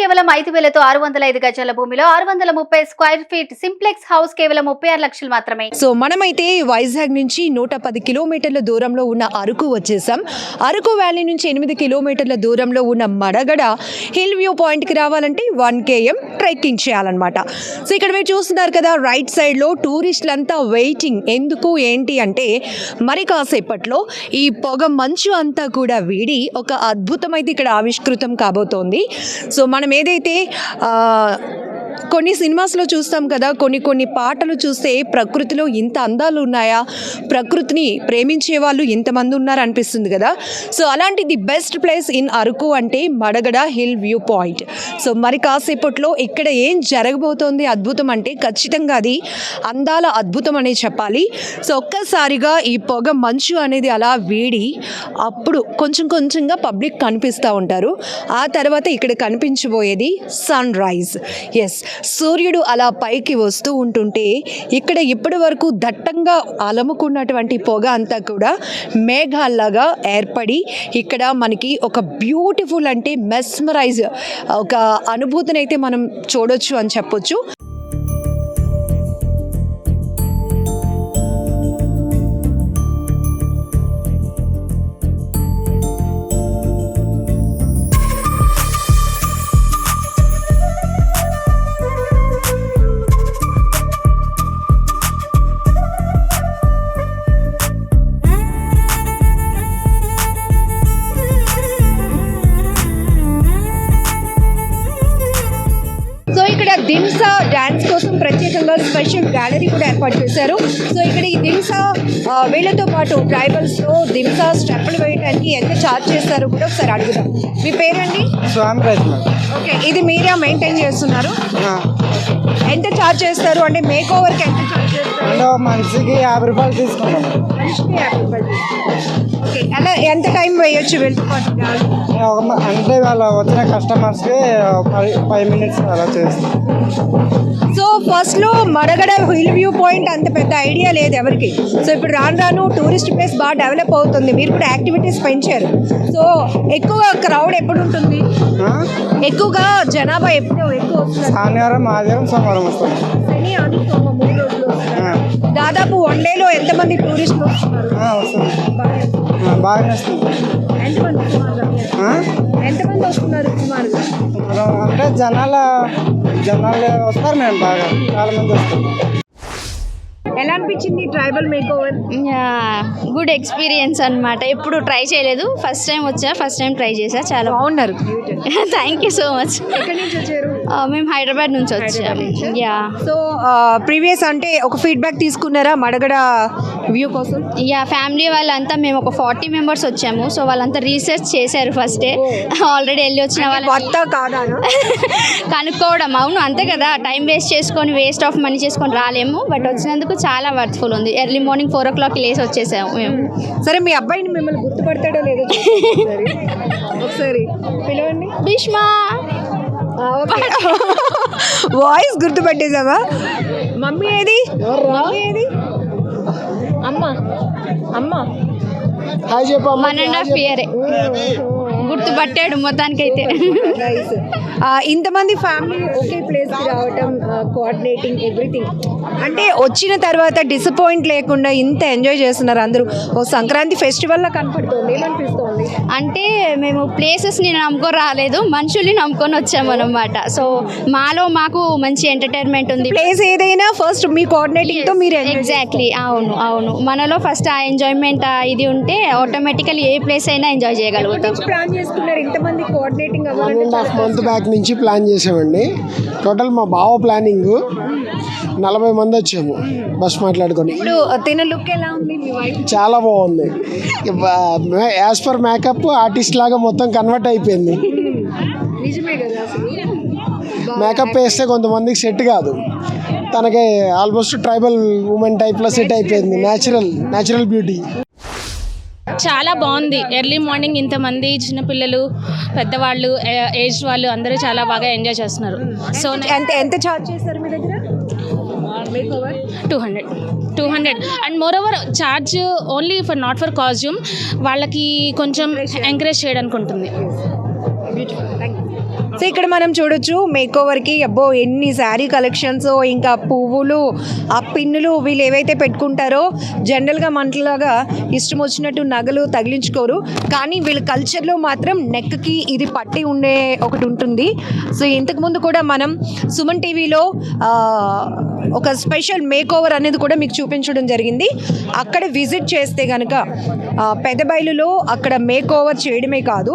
కేవలం ఐదు వేలతో ఆరు వందల ఐదు గజాల భూమిలో ఆరు వందల ముప్పై స్క్వేర్ ఫీట్ సింప్లెక్స్ హౌస్ కేవలం ముప్పై ఆరు లక్షలు మాత్రమే. సో మనమైతే వైజాగ్ నుంచి నూట పది కిలోమీటర్ల దూరంలో ఉన్న అరకు వచ్చేసాం. అరకు వ్యాలీ నుంచి ఎనిమిది కిలోమీటర్ల దూరంలో ఉన్న మడగడ హిల్ వ్యూ పాయింట్కి రావాలంటే వన్ కేఎం ట్రెక్కింగ్ చేయాలన్నమాట. సో ఇక్కడ మీరు చూస్తున్నారు కదా రైట్ సైడ్లో టూరిస్టులంతా వెయిటింగ్. ఎందుకు ఏంటి అంటే మరి కాసేపట్లో ఈ పొగ మంచు అంతా కూడా వీడి ఒక అద్భుతం అయితే ఇక్కడ ఆవిష్కృతం కాబోతోంది. సో మనం ఏదైతే ఆ, కొన్ని సినిమాస్లో చూస్తాం కదా కొన్ని కొన్ని పాటలు చూస్తే ప్రకృతిలో ఇంత అందాలు ఉన్నాయా? ప్రకృతిని ప్రేమించే వాళ్ళు ఇంతమంది ఉన్నారు అనిపిస్తుంది కదా. సో అలాంటి the best place in Araku అంటే Madagada hill view point. So మరి కాసేపట్లో ఇక్కడ ఏం జరగబోతోంది అద్భుతం అంటే ఖచ్చితంగా అది అందాల అద్భుతం అనే చెప్పాలి. సో ఒక్కసారిగా ఈ పొగ మంచు అనేది అలా వేడి అప్పుడు కొంచెం కొంచెంగా పబ్లిక్ కనిపిస్తూ ఉంటారు. ఆ తర్వాత ఇక్కడ కనిపించబోయేది సన్ రైజ్. ఎస్ సూర్యుడు అలా పైకి వస్తూ ఉంటుంటే ఇక్కడ ఇప్పటి వరకు దట్టంగా అలముకున్నటువంటి పొగ అంతా కూడా మేఘాల్లాగా ఏర్పడి ఇక్కడ మనకి ఒక బ్యూటిఫుల్ అంటే మెస్మరైజ్ ఒక అనుభూతిని అయితే మనం చూడొచ్చు అని చెప్పొచ్చు. వీళ్ళతో పాటు ట్రైబల్స్లో దింసా స్టెప్పులు వేయడానికి ఎంత ఛార్జ్ చేస్తారో కూడా ఒకసారి అడుగుదాం. మీ పేరండి? స్వామి ఓకే ఇది మీరే మెయింటైన్ చేస్తున్నారు? ఎంత ఛార్జ్ చేస్తారు? అంటే మేక్ ఓవర్కి ఎంత ఛార్జ్ చేస్తారు? మనిషికి యాభై రూపాయలు తీసుకుంటాం మనిషికి యాభై రూపాయలు. ఓకే అలా ఎంత టైం వేయొచ్చు మ- అంటే వాళ్ళ వచ్చిన కస్టమర్స్కి ఫైవ్ మినిట్స్ అలా చేస్తాం. సో ఫస్ట్లో మడగడ హిల్ వ్యూ పాయింట్ అంత పెద్ద ఐడియా లేదు ఎవరికి. సో ఇప్పుడు రాను రాను టూరిస్ట్ ప్లేస్ బాగా డెవలప్ అవుతుంది. మీరు కూడా యాక్టివిటీస్ పెంచారు. సో ఎక్కువ క్రౌడ్ ఎప్పుడు ఉంటుంది? ఎక్కువగా జనాభా ఎప్పుడు ఎక్కువ వస్తుంది? శనివారం ఆదివారం సోమవారం వస్తాం. శని, ఆది, సోమ మూడు రోజులు వస్తున్నారు. ఆ, దాదాపు వన్ డేలో ఎంతమంది టూరిస్టులు వస్తున్నారు? వస్తుంది ఆ, బాగానే వస్తుంది ఎంతమంది సుమారుగా? ఆ? ఎంతమంది వస్తున్నారు సుమారుగా మనం అంటే జనాల జనాలు వస్తారు మేము బాగా. చాలా మంది వస్తారు. ఎలా అనిపించింది tribal make over good experience అన్నమాట. ఎప్పుడు ట్రై చేయలేదు. ఫస్ట్ టైం వచ్చా ఫస్ట్ టైం ట్రై చేసా చాలా బాగున్నారు. థ్యాంక్ యూ సో మచ్ ఎక్కడి నుంచి వచ్చారు? మేము హైదరాబాద్ నుంచి వచ్చాము. యా. సో ప్రీవియస్ అంటే ఒక ఫీడ్బ్యాక్ తీసుకున్నారా మడగడ వ్యూ కోసం? యా ఫ్యామిలీ వాళ్ళంతా మేము ఒక ఫార్టీ మెంబర్స్ వచ్చాము. సో వాళ్ళంతా రీసెర్చ్ చేశారు ఫస్టే ఆల్రెడీ వెళ్ళి వచ్చిన వాళ్ళు కొత్త కాదా కనుక్కోవడం. అవును అంతే కదా. టైం వేస్ట్ చేసుకొని వేస్ట్ ఆఫ్ మనీ చేసుకొని రాలేము. బట్ వచ్చినందుకు చాలా వర్త్ఫుల్ ఉంది. Early morning four o'clock లేసి వచ్చేసాము మేము. సరే మీ అబ్బాయిని మిమ్మల్ని గుర్తుపడతాడో లేదో. ఒకసారి. పిలవండి. భీష్మా. వాయిస్ గుర్తుపట్టేసావా మమ్మీ ఏది? ఏది? అమ్మ. అమ్మ. హాయ్ చెప్పమ్మ వన్ అండ్ హాఫ్ ఇయరే గుర్తుపట్టాడు మొత్తానికైతే. ఇంతమంది ఫ్యామిలీ ఒకే ప్లేస్కి రావటం కోఆర్డినేటింగ్ ఎవ్రీథింగ్ అంటే వచ్చిన తర్వాత డిసప్పాయింట్ లేకుండా ఇంత ఎంజాయ్ చేస్తున్నారు అందరూ. ఓ సంక్రాంతి ఫెస్టివల్ లా కనపడుతుంది. ఏమనిపిస్తోంది? అంటే మేము ప్లేసెస్ని నమ్ముకొని రాలేదు మనుషుల్ని నమ్ముకొని వచ్చాము అనమాట సో మాలో మాకు మంచి ఎంటర్టైన్మెంట్ ఉంది. ప్లేస్ ఏదైనా ఫస్ట్ మీ కోఆర్డినేటింగ్తో మీరు ఎగ్జాక్ట్లీ అవును అవును. మనలో ఫస్ట్ ఆ ఎంజాయ్మెంట్ ఇది ఉంటే ఆటోమేటికలీ ఏ ప్లేస్ అయినా ఎంజాయ్ చేయగలుగుతాం. చేసుకున్నారు? ఇంతమంది coordinating one and half month back నుంచి ప్లాన్ చేసామండి. టోటల్ మా బావ ప్లానింగ్ నలభై మంది వచ్చాము బస్ మాట్లాడుకొని. ఇప్పుడు తిన లుక్ ఎలా ఉంది మీ వైఫ్ చాలా బాగుంది. యాజ్ పర్ మేకప్ ఆర్టిస్ట్ లాగా మొత్తం కన్వర్ట్ అయిపోయింది. మేకప్ వేస్తే కొంతమందికి సెట్ కాదు. తనకి ఆల్మోస్ట్ ట్రైబల్ ఉమెన్ టైప్లో సెట్ అయిపోయింది. న్యాచురల్ న్యాచురల్ బ్యూటీ చాలా బాగుంది. ఎర్లీ మార్నింగ్ ఇంతమంది చిన్నపిల్లలు పెద్దవాళ్ళు ఏజ్ వాళ్ళు అందరూ చాలా బాగా ఎంజాయ్ చేస్తున్నారు. సో ఎంత ఎంత ఛార్జ్ చేస్తారు మీ దగ్గర? Two hundred two hundred and more over charge only for not for costume వాళ్ళకి కొంచెం ఎంకరేజ్ చేయడానికి ఉంటుంది సో ఇక్కడ మనం చూడొచ్చు మేక్ ఓవర్కి అబ్బో ఎన్ని శారీ కలెక్షన్స్ ఇంకా పువ్వులు ఆ పిన్నులు వీళ్ళు ఏవైతే పెట్టుకుంటారో జనరల్గా మనలాగా ఇష్టం వచ్చినట్టు నగలు తగిలించుకోరు. కానీ వీళ్ళ కల్చర్లో మాత్రం నెక్కి ఇది పట్టి ఉండే ఒకటి ఉంటుంది. సో ఇంతకుముందు కూడా మనం సుమన్ టీవీలో ఒక స్పెషల్ మేక్ ఓవర్ అనేది కూడా మీకు చూపించడం జరిగింది. అక్కడ విజిట్ చేస్తే కనుక పెదబైలులో అక్కడ మేక్ ఓవర్ చేయడమే కాదు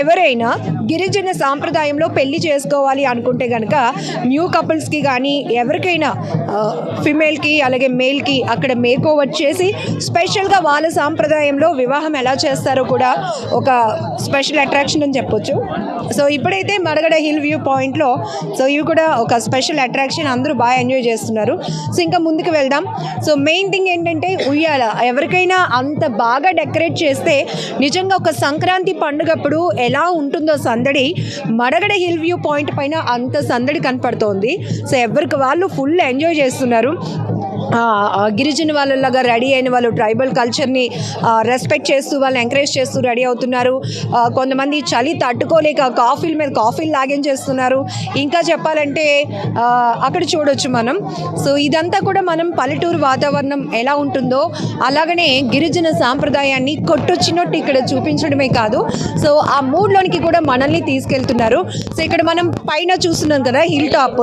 ఎవరైనా గిరిజన సాంప్రదాయంలో పెళ్ళి చేసుకోవాలి అనుకుంటే కనుక న్యూ కపుల్స్కి కానీ ఎవరికైనా ఫిమేల్కి అలాగే మేల్కి అక్కడ మేక్ ఓవర్ చేసి స్పెషల్గా వాళ్ళ సాంప్రదాయంలో వివాహం ఎలా చేస్తారో కూడా ఒక స్పెషల్ అట్రాక్షన్ అని చెప్పొచ్చు. సో ఇప్పుడైతే మడగడ హిల్ వ్యూ పాయింట్లో సో ఇవి కూడా ఒక స్పెషల్ అట్రాక్షన్ అందరూ బాగా ఎంజాయ్ చేస్తున్నారు. సో ఇంకా ముందుకు వెళ్దాం. సో మెయిన్ థింగ్ ఏంటంటే ఉయ్యాల. ఎవరికైనా అంత బాగా డెకరేట్ చేస్తే నిజంగా ఒక సంక్రాంతి పండుగప్పుడు ఎలా ఉంటుందో సందడి మడగడ హిల్ వ్యూ పాయింట్ పైన అంత సందడి కనపడుతోంది. సో ఎవరికి వాళ్ళు ఫుల్ ఎంజాయ్ చేస్తున్నారు. గిరిజన వాళ్ళలాగా రెడీ అయిన వాళ్ళు ట్రైబల్ కల్చర్ని రెస్పెక్ట్ చేస్తూ వాళ్ళని ఎంకరేజ్ చేస్తూ రెడీ అవుతున్నారు. కొంతమంది చలి తట్టుకోలేక కాఫీల మీద కాఫీలు లాగించేస్తున్నారు ఇంకా చెప్పాలంటే అక్కడ చూడొచ్చు మనం. సో ఇదంతా కూడా మనం పల్లెటూరు వాతావరణం ఎలా ఉంటుందో అలాగనే గిరిజన సాంప్రదాయాన్ని కొట్టొచ్చినట్టు ఇక్కడ చూపించడమే కాదు. సో ఆ మూడ్లోనికి కూడా మనల్ని తీసుకెళ్తున్నారు. సో ఇక్కడ మనం పైన చూస్తున్నాం కదా హిల్ టాప్.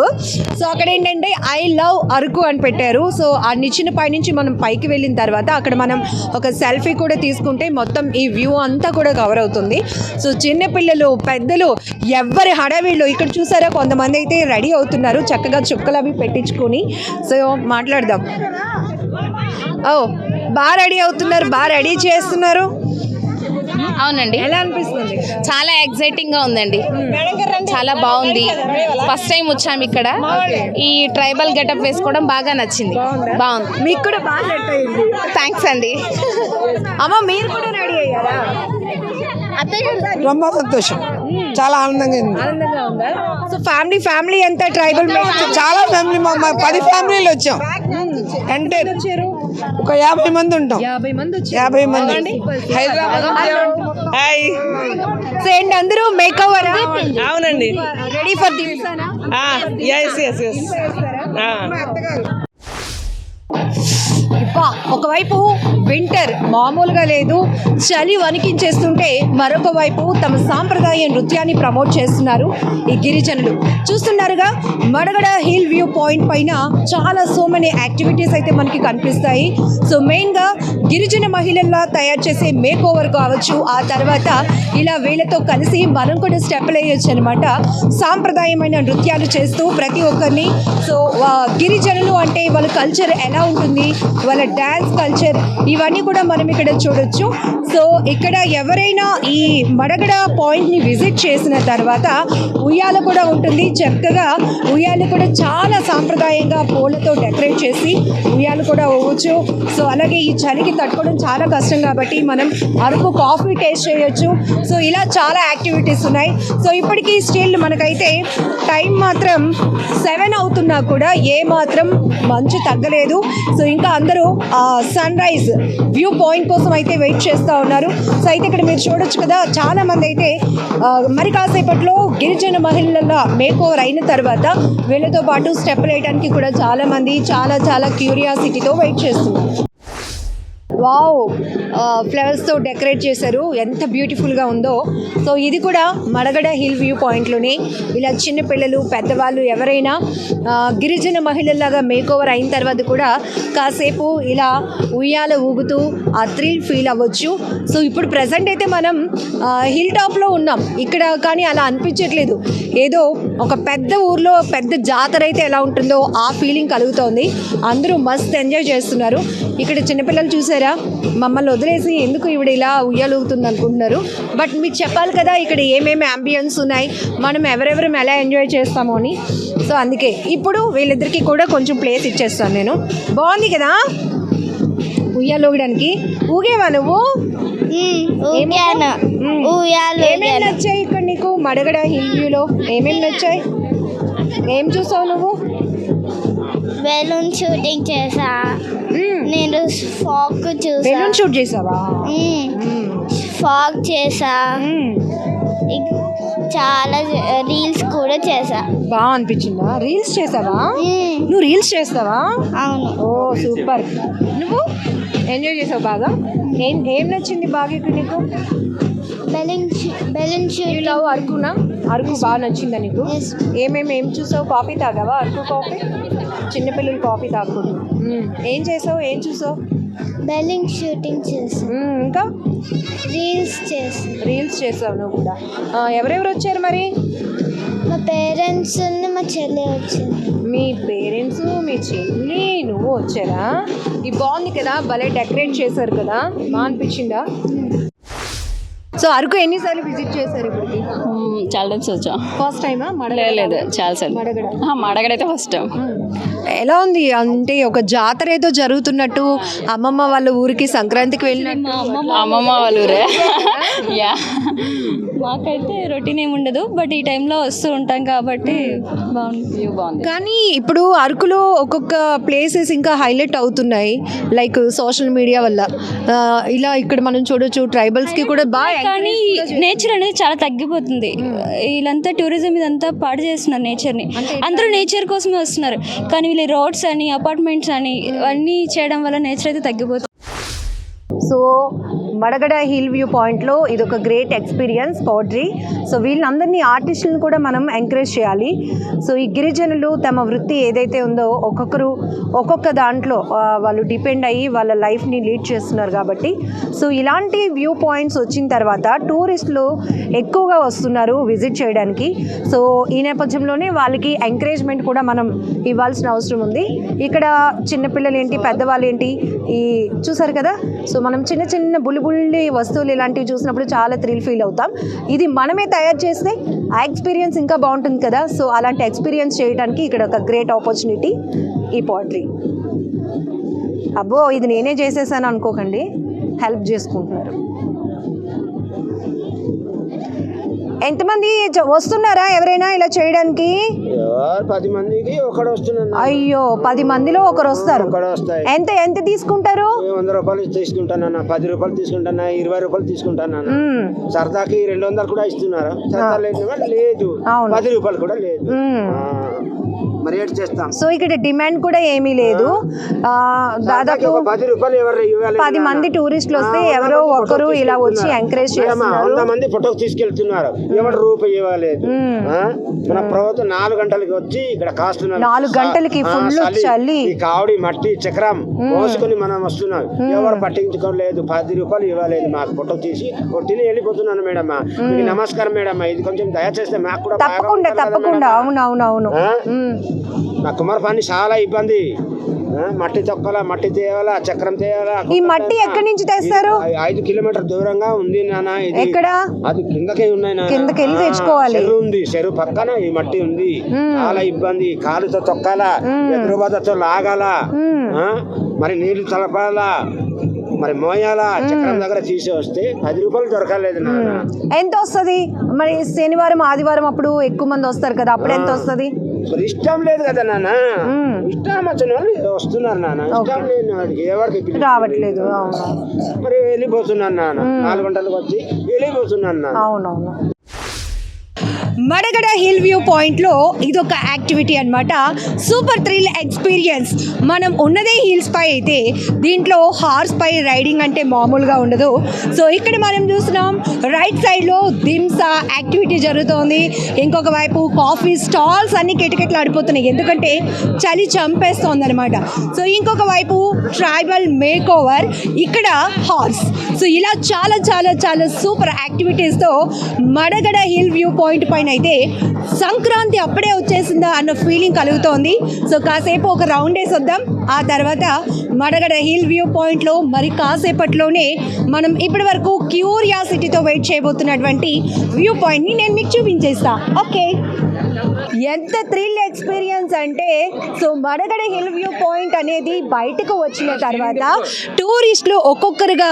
సో అక్కడ ఏంటంటే ఐ లవ్ అరకు అని పెట్టారు. సో ఆ నిచ్చిన పైనుంచి మనం పైకి వెళ్ళిన తర్వాత అక్కడ మనం ఒక సెల్ఫీ కూడా తీసుకుంటే మొత్తం ఈ వ్యూ అంతా కూడా కవర్ అవుతుంది. సో చిన్నపిల్లలు పెద్దలు ఎవరి హడావిళ్ళు ఇక్కడ చూసారా? కొంతమంది అయితే రెడీ అవుతున్నారు. చక్కగా చుక్కలు అవి పెట్టించుకొని. సో మాట్లాడదాం. ఓ బాగా రెడీ అవుతున్నారు బాగా రెడీ చేస్తున్నారు. అవునండి ఎలా అనిపిస్తుంది చాలా ఎగ్జైటింగ్ గా ఉందండి చాలా బాగుంది ఫస్ట్ టైం వచ్చాము ఇక్కడ ఈ ట్రైబల్ గెటప్ వేసుకోవడం బాగా నచ్చింది బాగుంది మీకు కూడా బాగా సెట్ అయింది థ్యాంక్స్ అండి అమ్మ మీరు కూడా రెడీ అయ్యారా ரொம்ப సంతోషం చాలా ఆనందంగా ఉంది ఆనందంగా ఉందా సో ఫ్యామిలీ ఫ్యామిలీ అంతా ట్రైబల్ చాలా ఫ్యామిలీ మా మా పది ఫ్యామిలీలు వచ్చాం అంటే వచ్చారు ఒక యాభై మంది ఉంటాం. యాభై మంది యాభై మంది. హైదరాబాద్ హాయ్ సో ఏంటి అందరూ మేక్ ఓవర్ అవునండి. రెడీ ఫర్ దిల్సానా ఎస్ ఎస్ ఎస్ అబ్బా, ఒకవైపు వింటర్ మామూలుగా లేదు చలి వణికించేస్తుంటే మరొక వైపు తమ సాంప్రదాయ నృత్యాన్ని ప్రమోట్ చేస్తున్నారు ఈ గిరిజనులు. చూస్తున్నారుగా మడగడ హిల్ వ్యూ పాయింట్ పైన చాలా సో మెనీ యాక్టివిటీస్ అయితే మనకి కనిపిస్తాయి. సో మెయిన్గా గిరిజన మహిళల్లా తయారు చేసే మేక్ ఓవర్ కావచ్చు ఆ తర్వాత ఇలా వీళ్ళతో కలిసి మనం కూడా స్టెప్లు వేయొచ్చు అనమాట సాంప్రదాయమైన నృత్యాలు చేస్తూ ప్రతి ఒక్కరిని సో గిరిజనులు అంటే వాళ్ళ కల్చర్ ఎలా ఉంటుంది వాళ్ళ డ్యాన్స్ కల్చర్ ఇవన్నీ కూడా మనం ఇక్కడ చూడొచ్చు. సో ఇక్కడ ఎవరైనా ఈ మడగడ పాయింట్ని విజిట్ చేసిన తర్వాత ఉయ్యాల కూడా ఉంటుంది. చక్కగా ఉయ్యాలు కూడా చాలా సాంప్రదాయంగా పూలతో డెకరేట్ చేసి ఉయ్యాలు కూడా అవ్వచ్చు సో అలాగే ఈ చలికి తట్టుకోవడం చాలా కష్టం కాబట్టి మనం అరకు కాఫీ టేస్ట్ చేయొచ్చు. సో ఇలా చాలా యాక్టివిటీస్ ఉన్నాయి. సో ఇప్పటికీ స్టిల్ మనకైతే టైం మాత్రం సెవెన్ అవుతున్నా కూడా ఏ మాత్రం మంచు తగ్గలేదు. సో ఇంకా అందరూ సన్ రైజ్ వ్యూ పాయింట్ కోసం అయితే వెయిట్ చేస్తూ ఉన్నారు. సో అయితే ఇక్కడ మీరు చూడొచ్చు కదా చాలా మంది అయితే మరి కాసేపట్లో గిరిజన మహిళల మేకోవర్ అయిన తర్వాత వీళ్ళతో పాటు స్టెప్ వేయడానికి కూడా చాలా మంది చాలా చాలా క్యూరియాసిటీతో వెయిట్ చేస్తున్నారు. వావ్ ఫ్లవర్స్తో డెకరేట్ చేశారు. ఎంత బ్యూటిఫుల్గా ఉందో. సో ఇది కూడా మడగడ హిల్ వ్యూ పాయింట్లోనే. ఇలా చిన్న పిల్లలు పెద్దవాళ్ళు ఎవరైనా గిరిజన మహిళల్లాగా మేకోవర్ ఓవర్ అయిన తర్వాత కూడా కాసేపు ఇలా ఉయ్యాల ఊగుతూ ఆ థ్రిల్ ఫీల్ అవ్వచ్చు. సో ఇప్పుడు ప్రజెంట్ అయితే మనం హిల్ టాప్లో ఉన్నాం. ఇక్కడ కానీ అలా అనిపించట్లేదు. ఏదో ఒక పెద్ద ఊర్లో పెద్ద జాతర అయితే ఎలా ఉంటుందో ఆ ఫీలింగ్ కలుగుతోంది. అందరూ మస్త్ ఎంజాయ్ చేస్తున్నారు. ఇక్కడ చిన్నపిల్లలు చూసారా? మమ్మల్ని వదిలేసి ఎందుకు ఇవిడ ఇలా ఉయ్యాలూగుతుంది అనుకుంటున్నారు. బట్ మీకు చెప్పాలి కదా ఇక్కడ ఏమేమి అంబియన్స్ ఉన్నాయి? మనం ఎవరెవరం ఎలా ఎంజాయ్ చేస్తామో అని. సో అందుకే ఇప్పుడు వీళ్ళిద్దరికీ కూడా కొంచెం ప్లేస్ ఇచ్చేస్తాను నేను. బాగుంది కదా? ఉయ్యాలు ఊగడానికి ఊగేవా నువ్వు? ఏమేమి నచ్చాయి? ఇక్కడ నీకు? మడగడ హిల్ వ్యూలో ఏమేమి నచ్చాయి? ఏం చూసావు నువ్వు? బెలూన్ షూటింగ్ చేసా. నేను ఫాక్ చూసా. బెలూన్ షూట్ చేసావా. ఫాగ్ చేసా. చాలా రీల్స్ కూడా చేసా బాగా అనిపించిందా రీల్స్ చేసావా. నువ్వు రీల్స్ చేస్తావా? అవును. ఓ సూపర్. నువ్వు? ఎంజాయ్ చేసావు బాగా? ఏం ఏం నచ్చింది బాగా ఇక్కడ నీకు? బెలూన్ బెలూన్ షూట్ లవ్ అరకునా? అరకు బాగా నచ్చిందా నీకు. ఏమేమి ఏం చూసావు? కాఫీ తాగావా? అరకు కాఫీ? చిన్నపిల్లలు కాఫీ తాగకూడదు మ్మ్. ఏం చేసావు? ఏం చూసావు? బెలూన్ షూటింగ్ చేసా ఇంకా? రీల్స్ చేసా రీల్స్ చేసావు నువ్వు కూడా ఎవరెవరు వచ్చారు మరి? మా పేరెంట్స్ మా చెల్లి వచ్చింది. మీ పేరెంట్స్ మీ చెల్లి నువ్వు వచ్చారా? ఇది బాగుంది కదా భలే డెకరేట్ చేశారు కదా. బాగా అనిపించిందా? సో అరకు ఎన్నిసార్లు విజిట్ చేశారు ఇప్పటికి? చాలా టైమ్స్ వచ్చాం ఫస్ట్ టైమా లేదు లేదు చాలా మడగడ. మడగడైతే ఫస్ట్ టైం ఎలా ఉంది? అంటే ఒక జాతర ఏదో జరుగుతున్నట్టు అమ్మమ్మ వాళ్ళ ఊరికి సంక్రాంతికి వెళ్ళినట్టు. అమ్మమ్మ వాళ్ళ ఊరే. యా మాకైతే రొటీన్ ఏమి ఉండదు బట్ ఈ టైంలో వస్తూ ఉంటాం కాబట్టి బాగుంది. వ్యూ బాగుంది. కానీ ఇప్పుడు అరకులో ఒక్కొక్క ప్లేసెస్ ఇంకా హైలైట్ అవుతున్నాయి లైక్ సోషల్ మీడియా వల్ల. ఇలా ఇక్కడ మనం చూడొచ్చు ట్రైబల్స్కి కూడా బాగా కానీ నేచర్ అనేది చాలా తగ్గిపోతుంది. వీళ్ళంతా టూరిజం ఇదంతా పాడు చేస్తున్నారు నేచర్ని అందరూ నేచర్ కోసమే వస్తున్నారు. కానీ వీళ్ళు రోడ్స్ అని అపార్ట్మెంట్స్ అని ఇవన్నీ చేయడం వల్ల నేచర్ అయితే తగ్గిపోతుంది. సో మడగడ హిల్ వ్యూ పాయింట్లో ఇది ఒక గ్రేట్ ఎక్స్పీరియన్స్ పౌడ్రీ. సో వీళ్ళందరినీ ఆర్టిస్టులను కూడా మనం ఎంకరేజ్ చేయాలి. సో ఈ గిరిజనులు తమ వృత్తి ఏదైతే ఉందో ఒక్కొక్కరు ఒక్కొక్క దాంట్లో వాళ్ళు డిపెండ్ అయ్యి వాళ్ళ లైఫ్ని లీడ్ చేస్తున్నారు కాబట్టి. సో ఇలాంటి వ్యూ పాయింట్స్ వచ్చిన తర్వాత టూరిస్టులు ఎక్కువగా వస్తున్నారు విజిట్ చేయడానికి. సో ఈ నేపథ్యంలోనే వాళ్ళకి ఎంకరేజ్మెంట్ కూడా మనం ఇవ్వాల్సిన అవసరం ఉంది. ఇక్కడ చిన్నపిల్లలు ఏంటి పెద్దవాళ్ళు ఏంటి ఈ చూసారు కదా? సో మనం చిన్న చిన్న బుల్లి వస్తువులు ఇలాంటివి చూసినప్పుడు చాలా థ్రిల్ ఫీల్ అవుతాం. ఇది మనమే తయారు చేస్తే ఆ ఎక్స్పీరియన్స్ ఇంకా బాగుంటుంది కదా. సో అలాంటి ఎక్స్పీరియన్స్ చేయడానికి ఇక్కడ ఒక గ్రేట్ ఆపర్చునిటీ ఈ పాట్రీ అబ్బో ఇది నేనే చేసేసాను అనుకోకండి. హెల్ప్ చేసుకుంటున్నారు. ఎంతమంది వస్తున్నారా ఎవరైనా ఇలా చేయడానికి? పది మందికి ఒకడు వస్తున్నాను అయ్యో పది మందిలో ఒకరు వస్తారు. ఎంత ఎంత తీసుకుంటారు? వంద రూపాయలు తీసుకుంటానన్న పది రూపాయలు తీసుకుంటానా ఇరవై రూపాయలు తీసుకుంటానన్న మ్మ్. సరదాకి రెండు వందలు కూడా ఇస్తున్నారు. సరదా లేదు. పది రూపాయలు కూడా లేదు. సో ఇక్కడ డిమాండ్ కూడా ఏమీ లేదు. దాదాపు పది మంది టూరిస్టులు వస్తే ఎవరో ఒకరు ఇలా వచ్చి ఎంకరేజ్ చేస్తున్నారు. మంది ఫోటోకి తీసుకెళ్తున్నారు. ఎవరు రూపాయి ఇవ్వలేదు. ఆ? మన ప్రభుత్వం నాలుగు గంటలకి వచ్చి ఇక్కడ కాస్ట్ నాలుగు గంటలకి full చలి. ఈ కావడి మట్టి చక్రం మోసుకొని మనం వస్తున్నాం. ఎవరు పట్టించుకోలేదు. పది రూపాయలు ఇవ్వలేదు మాకు ఫోటో తీసి. ఒట్టిని వెళ్ళిపోతున్నాను మేడం. మీకు నమస్కారం మేడం. ఇది కొంచెం దయచేస్తే మాకు కూడా తప్పకుండా తప్పకుండా. మేడం. అవును అవును అవును. ఆ? ఉమ్. నా కుమార్ పని చాలా ఇబ్బంది? మట్టి తొక్కల మట్టి తేవాలా చక్రం తేవాలా ఈ మట్టి ఎక్కడి నుంచి తెస్తారు? ఐదు కిలోమీటర్ దూరంగా ఉంది నాన్న ఎక్కడ? అది కిందకే ఉన్నాయి. కిందకి వెళ్ళి తెచ్చుకోవాలి. చెరువు ఉంది చెరువు పక్కన ఈ మట్టి ఉంది. చాలా ఇబ్బంది. కాలుతో తొక్కాలా ఎదురుబాధతో లాగాలా? మరి నీళ్ళు తలపాలా మరి మోయాలా చక్రం దగ్గర తీసి వస్తే పది రూపాయలు దొరకలేదు నాన్న ఎంత వస్తుంది మరి శనివారం ఆదివారం అప్పుడు ఎక్కువ మంది వస్తారు కదా అప్పుడు ఎంత వస్తుంది మరి ఇష్టం లేదు కదా నాన్న. ఇష్టం వచ్చిన వాళ్ళు వస్తున్నారు నాన్న. ఇష్టం లేని వాడికి ఎవరికి రావట్లేదు మరి వెళ్ళిపోతున్నాను నాన్న. నాలుగు గంటలకు వచ్చి వెళ్ళిపోతున్నాను నాన్న. అవునవును. మడగడ హిల్ వ్యూ పాయింట్లో ఇదొక యాక్టివిటీ అన్నమాట. Super thrill experience. మనం ఉన్నదే హిల్స్ పై అయితే దీంట్లో హార్స్ పై రైడింగ్ అంటే మామూలుగా ఉండదు. సో ఇక్కడ మనం చూస్తున్నాం రైట్ సైడ్లో దిమ్సా యాక్టివిటీ జరుగుతోంది. ఇంకొక వైపు కాఫీ స్టాల్స్ అన్ని కిటకిటలు ఆడిపోతున్నాయి. ఎందుకంటే చలి చంపేస్తోంది అనమాట సో ఇంకొక వైపు ట్రైబల్ మేక్ ఓవర్ ఇక్కడ హార్స్. సో ఇలా చాలా చాలా చాలా సూపర్ యాక్టివిటీస్తో మడగడ హిల్ వ్యూ పాయింట్ పైన అయితే సంక్రాంతి అప్పుడే వచ్చేసిందా అన్న ఫీలింగ్ కలుగుతోంది. సో కాసేపు ఒక రౌండ్ వేసి వద్దాం ఆ తర్వాత మడగడ హిల్ వ్యూ పాయింట్లో మరి కాసేపట్లోనే మనం ఇప్పటి వరకు క్యూరియాసిటీతో వెయిట్ చేయబోతున్నటువంటి వ్యూ పాయింట్ని నేను మీకు చూపించేస్తా. ఓకే. ఎంత థ్రిల్ ఎక్స్పీరియన్స్ అంటే so Madagada hill view point అనేది బయటకు వచ్చిన తర్వాత టూరిస్టులు ఒక్కొక్కరుగా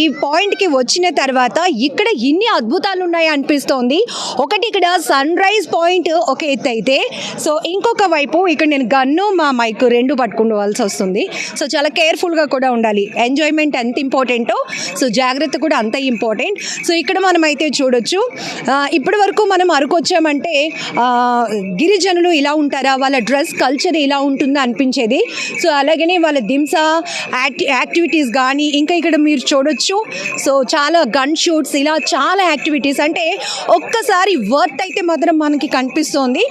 ఈ పాయింట్కి వచ్చిన తర్వాత ఇక్కడ ఇన్ని అద్భుతాలు ఉన్నాయి అనిపిస్తోంది. ఒకటి ఇక్కడ సన్ రైజ్ పాయింట్ ఒక ఎత్తు అయితే సో ఇంకొక వైపు ఇక్కడ నేను గన్ను మా మైక్ రెండు పట్టుకోవాల్సి వస్తుంది. సో చాలా కేర్ఫుల్గా కూడా ఉండాలి. ఎంజాయ్మెంట్ ఎంత ఇంపార్టెంటో సో జాగ్రత్త కూడా అంత ఇంపార్టెంట్ సో ఇక్కడ మనం అయితే చూడొచ్చు. ఇప్పటి వరకు మనం అరకు వచ్చామంటే గిరిజనులు ఇలా ఉంటారా? వాళ్ళ డ్రెస్ కల్చర్ ఇలా ఉంటుందా అనిపించేది. సో అలాగనే వాళ్ళ దింస యాక్టి యాక్టివిటీస్ కానీ ఇంకా ఇక్కడ మీరు చూడొచ్చు. సో చాలా గన్ షూట్స్ ఇలా చాలా యాక్టివిటీస్. అంటే ఒక్కసారి వర్త్ అయితే మాత్రం మనకి కనిపిస్తోంది.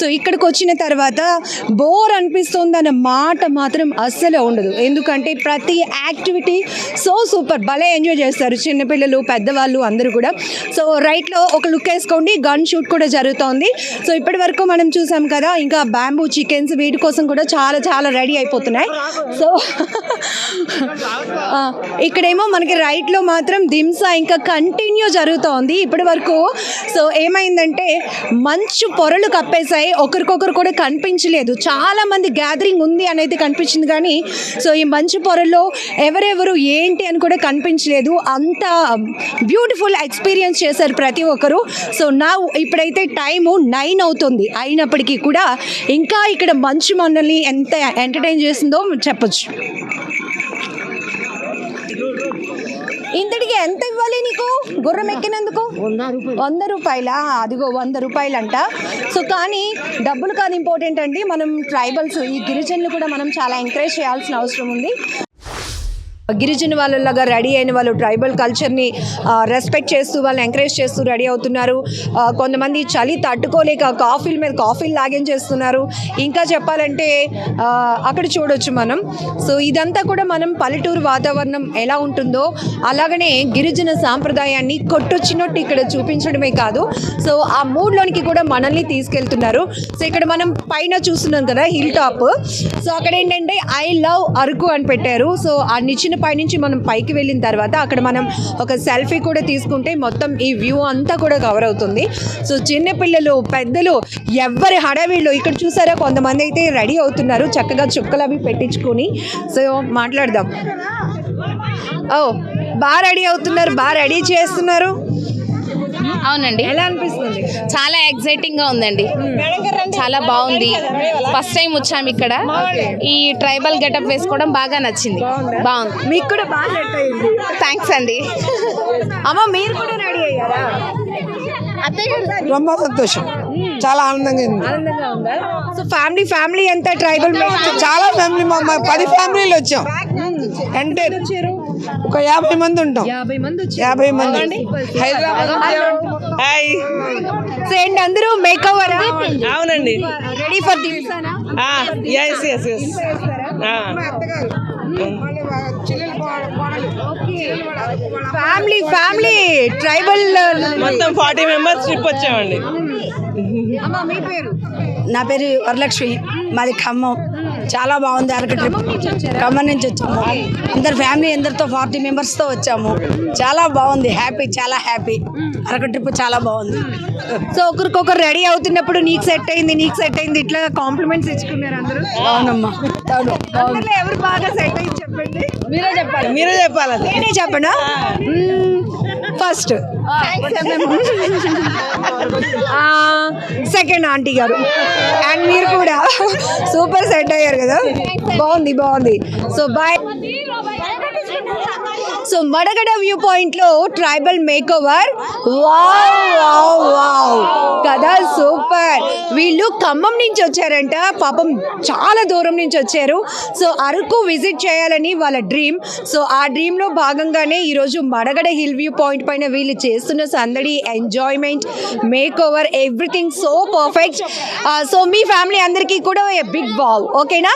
సో ఇక్కడికి వచ్చిన తర్వాత బోర్ అనిపిస్తుంది అన్న మాట మాత్రం అస్సలే ఉండదు. ఎందుకంటే ప్రతి యాక్టివిటీ సో సూపర్. భలే ఎంజాయ్ చేస్తారు చిన్నపిల్లలు పెద్దవాళ్ళు అందరూ కూడా. సో రైట్లో ఒక లుక్ వేసుకోండి. గన్ షూట్ కూడా జరుగుతోంది. సో ఇప్పటి వరకు మనం చూసాం కదా ఇంకా బ్యాంబూ చికెన్స్ వీటి కోసం కూడా చాలా చాలా రెడీ అయిపోతున్నాయి. సో ఆ, ఇక్కడేమో మనకి రైట్లో మాత్రం దింస ఇంకా కంటిన్యూ జరుగుతోంది ఇప్పటి వరకు. సో ఏమైందంటే మంచు పొరలు కప్పేశాయి. ఒకరికొకరు కూడా కనిపించలేదు. చాలా మంది గ్యాదరింగ్ ఉంది అనేది కనిపించింది కానీ సో ఈ మంచు పొరల్లో ఎవరెవరు ఏంటి అని కూడా కనిపించలేదు. అంత బ్యూటిఫుల్ ఎక్స్పీరియన్స్ చేశారు ప్రతి ఒక్కరు. సో నా ఇప్పుడైతే టైము నైన్ అవుతుంది. అయినప్పటికీ కూడా ఇంకా ఇక్కడ మంచు మనల్ని ఎంత ఎంటర్టైన్ చేసిందో చెప్పొచ్చు. ఇంతటికి ఎంత ఇవ్వాలి నీకు? గుర్రం ఎక్కినందుకు? వంద రూపాయల. అదిగో వంద రూపాయలంట. సో కానీ డబ్బులు కాదు ఇంపార్టెంట్ అండి. మనం ట్రైబల్స్ ఈ గిరిజనులు కూడా మనం చాలా ఎంకరేజ్ చేయాల్సిన అవసరం ఉంది. గిరిజన వాళ్ళలాగా రెడీ అయిన వాళ్ళు ట్రైబల్ కల్చర్ని రెస్పెక్ట్ చేస్తూ వాళ్ళని ఎంకరేజ్ చేస్తూ రెడీ అవుతున్నారు. కొంతమంది చలి తట్టుకోలేక కాఫీల మీద కాఫీలు లాగించేస్తున్నారు ఇంకా చెప్పాలంటే అక్కడ చూడొచ్చు మనం. సో ఇదంతా కూడా మనం పల్లెటూరు వాతావరణం ఎలా ఉంటుందో అలాగనే గిరిజన సాంప్రదాయాన్ని కొట్టొచ్చినట్టు ఇక్కడ చూపించడమే కాదు. సో ఆ మూడ్లోనికి కూడా మనల్ని తీసుకెళ్తున్నారు. సో ఇక్కడ మనం పైన చూస్తున్నాం కదా హిల్ టాప్ సో అక్కడ ఏంటంటే ఐ లవ్ అరకు అని పెట్టారు. సో ఆ నిచ్చిన పైనుంచి మనం పైకి వెళ్ళిన తర్వాత అక్కడ మనం ఒక సెల్ఫీ కూడా తీసుకుంటే మొత్తం ఈ వ్యూ అంతా కూడా కవర్ అవుతుంది. సో చిన్నపిల్లలు పెద్దలు ఎవరి హడావిళ్ళు ఇక్కడ చూసారా? కొంతమంది అయితే రెడీ అవుతున్నారు. చక్కగా చుక్కలు అవి పెట్టించుకొని. సో మాట్లాడదాం. ఓ బాగా రెడీ అవుతున్నారు బాగా రెడీ చేస్తున్నారు. అవునండి ఎలా అనిపిస్తుంది చాలా ఎక్సైటింగ్ గా ఉందండి చాలా బాగుంది ఫస్ట్ టైం వచ్చాము ఇక్కడ ఈ ట్రైబల్ గెటప్ వేసుకోవడం బాగా నచ్చింది బాగుంది మీకు కూడా బాగా సెట్ అయింది థ్యాంక్స్ అండి అమ్మ మీరు కూడా రెడీ అయ్యారా ரொம்ப సంతోషం చాలా ఆనందంగా ఉంది ఆనందంగా ఉందా సో ఫ్యామిలీ ఫ్యామిలీ అంతా ట్రైబల్ చాలా ఫ్యామిలీ మా మా పది ఫ్యామిలీలు వచ్చాం అంటే ఒక యాభై మంది ఉంటాం. యాభై మంది వచ్చి యాభై మంది. హైదరాబాద్ హాయ్ సో ఏంటి అందరూ మేక్ ఓవర్ అవునండి. Ready for yes yes yes family family tribal మొత్తం ఫార్టీ మెంబర్స్ ట్రిప్ వచ్చామండి. మీ పేరు? నా పేరు వరలక్ష్మి. మాది ఖమ్మం. చాలా బాగుంది అరకు ట్రిప్ ఖమ్మం నుంచి వచ్చాము. అందరు ఫ్యామిలీ అందరితో ఫార్టీ మెంబర్స్తో వచ్చాము. చాలా బాగుంది. హ్యాపీ చాలా హ్యాపీ. అరకు ట్రిప్ చాలా బాగుంది. సో ఒకరికొకరు రెడీ అవుతున్నప్పుడు నీకు సెట్ అయింది నీకు సెట్ అయింది. ఇట్లా కాంప్లిమెంట్స్ ఇచ్చుకున్నారు అందరూ. అవునమ్మా. అవును. ఎవరు బాగా సెట్ అయింది చెప్పండి? మీరే చెప్పాలి. మీరే చెప్పాలి నేనే చెప్పనా? ఫస్ట్. సెకండ్ ఆంటీ గారు. అండ్ మీరు కూడా. సూపర్ సెట్ అయ్యారు కదా. బాగుంది బాగుంది. So bye so Madagada view పాయింట్లో tribal make over wow wow కదా సూపర్ వీళ్ళు ఖమ్మం నుంచి వచ్చారంట. పాపం చాలా దూరం నుంచి వచ్చారు. సో అరకు విజిట్ చేయాలని వాళ్ళ డ్రీమ్ సో ఆ డ్రీమ్లో భాగంగానే ఈరోజు మడగడ హిల్ వ్యూ పాయింట్ పైన వీళ్ళు చేస్తున్న సందడి enjoyment makeover everything so perfect so మీ ఫ్యామిలీ అందరికీ కూడా బిగ్ బావ్ ఓకేనా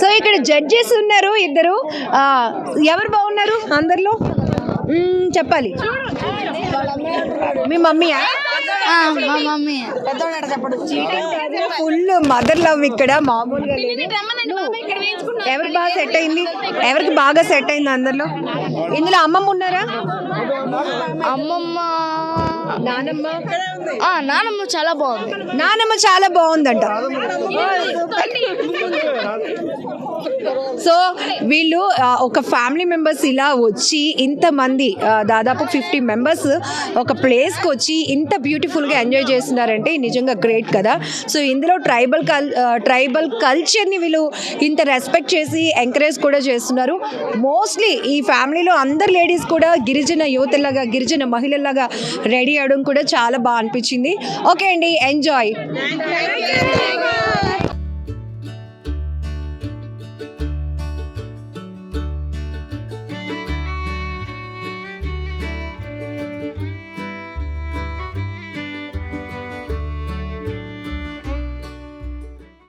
సో ఇక్కడ జడ్జెస్ ఉన్నారు ఇద్దరు. ఎవరు బాగున్నారు అందరిలో? చెప్పాలి. మీ మమ్మీయా? ఫుల్ మదర్ లవ్ ఇక్కడ మామూలుగా ఎవరు బాగా సెట్ అయింది? ఎవరికి బాగా సెట్ అయింది అందరిలో? ఇందులో అమ్మమ్మ ఉన్నారా? అమ్మమ్మ నానమ్మ. నానమ్మ చాలా బాగుంది. నానమ్మ చాలా బాగుందంట. సో వీళ్ళు ఒక ఫ్యామిలీ మెంబర్స్ ఇలా వచ్చి ఇంతమంది దాదాపు ఫిఫ్టీ మెంబర్స్ ఒక ప్లేస్కి వచ్చి ఇంత బ్యూటిఫుల్గా ఎంజాయ్ చేస్తున్నారంటే నిజంగా గ్రేట్ కదా. సో ఇందులో ట్రైబల్ కల్ ట్రైబల్ కల్చర్ని వీళ్ళు ఇంత రెస్పెక్ట్ చేసి ఎంకరేజ్ కూడా చేస్తున్నారు. మోస్ట్లీ ఈ ఫ్యామిలీలో అందరు లేడీస్ కూడా గిరిజన యువతలాగా గిరిజన మహిళలాగా రెడీ చేయడం కూడా చాలా బాగా అనిపించింది. ఓకే అండి ఎంజాయ్